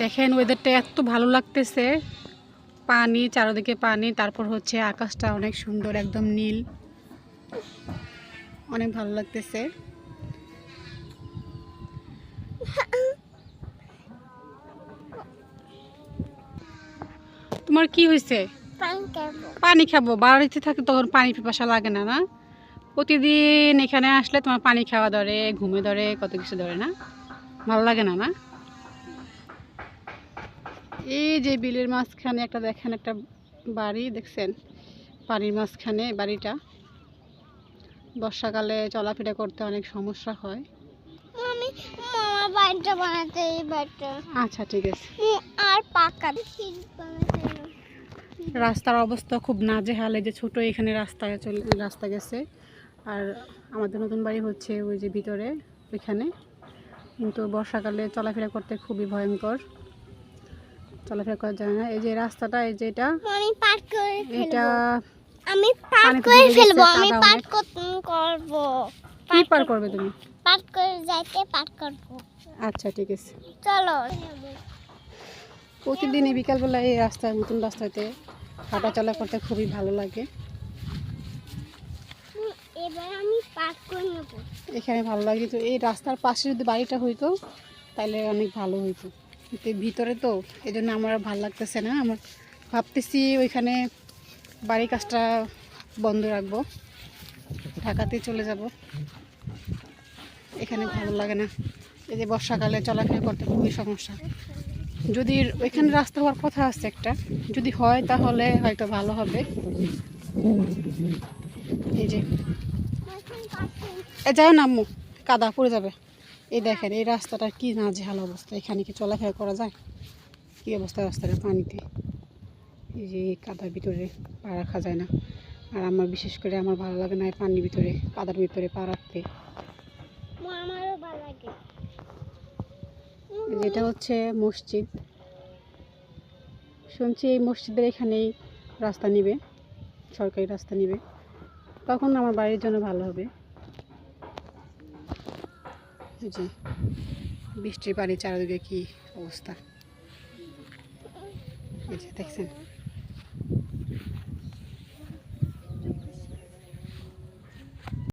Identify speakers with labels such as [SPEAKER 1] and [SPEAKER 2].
[SPEAKER 1] দেখেন ওয়েদারটা এত ভালো লাগতেছে। পানি চারিদিকে পানি তারপর হচ্ছে আকাশটা অনেক সুন্দর একদম নীল। অনেক ভালো লাগতেছে। তোমার কি হয়েছে? পানি খাব। বাড়িতে থাকে তখন পানি পিপাসা লাগে না না? প্রতিদিন এখানে আসলে তোমার পানি খাওয়া ধরে ঘুমে ধরে কত কিছু ধরে না? ভালো লাগে না না? এই যে বিলের মাঝখানে একটা দেখেন একটা বাড়ি দেখছেন? পানির মাঝখানে বাড়িটা। বর্ষাকালে চলাফেরা করতে অনেক সমস্যা হয়।
[SPEAKER 2] আমি মামা বাড়িটা বানাতে এই বাড়িটা।
[SPEAKER 1] আচ্ছা ঠিক আছে।
[SPEAKER 2] আর পাকা।
[SPEAKER 1] রাস্তার অবস্থা খুব নাজেহাল। যে ছোট এখানে রাস্তায় চলে রাস্তা গেছে। আর আমাদের নতুন বাড়ি হচ্ছে ওই যে ভিতরে ওইখানে। কিন্তু বর্ষাকালে চলাফেরা করতে খুবই ভয়ঙ্কর। চলাফেরা করা যায় না। এই যে রাস্তাটা এই যে এটা
[SPEAKER 2] আমি পাট করে
[SPEAKER 1] এটা
[SPEAKER 2] আমি
[SPEAKER 1] পানিতে
[SPEAKER 2] করে ফেলব আমি পাট
[SPEAKER 1] অনেক। কি পার করবে তুমি?
[SPEAKER 2] পাট করে যাইতে পাট করব।
[SPEAKER 1] আচ্ছা ঠিক আছে।
[SPEAKER 2] চলো।
[SPEAKER 1] প্রতিদিনই বিকালবেলা এই রাস্তায় নতুন রাস্তাতে হাঁটা চলা করতে খুবই ভালো লাগে।
[SPEAKER 2] এবার আমি পাট করে নেব।
[SPEAKER 1] এখানে ভালো লাগে। তো এই রাস্তার পাশে যদি বাড়িটা হইতো তাহলে অনেক ভালো হইতো। ভিতরে তো এই জন্য আমার ভালো লাগতেছে না। আমার ভাবতেছি ওইখানে বাড়ির কাজটা বন্ধ রাখব। ঢাকাতে চলে যাব। এখানে ভালো লাগে না। এই যে বর্ষাকালে চলাফেরা করতে খুবই সমস্যা। যদি ওইখানে রাস্তা হওয়ার কথা আছে একটা, যদি হয় তাহলে হয়তো ভালো হবে। এই যে। যায় না আম্মু, কাদা পড়ে যাবে। এই দেখেন, এই রাস্তাটার কি নাজেহাল অবস্থা, এখানে কি চলাফেরা করা যায়? কি অবস্থা রাস্তাটা পানিতে? এই যে কাদার ভিতরে পা রাখা যায় না। আর আমার বিশেষ করে আমার ভালো লাগে না পানির ভিতরে, কাদার ভিতরে পা রাখতে। এটা হচ্ছে মসজিদ। শুনছি এই মসজিদের এখানেই রাস্তা নিবে, সরকারি রাস্তা নিবে। তখন আমার বাড়ির জন্য ভালো হবে। যে বৃষ্টির পানি চারিদিকে কি অবস্থা? দেখছেন।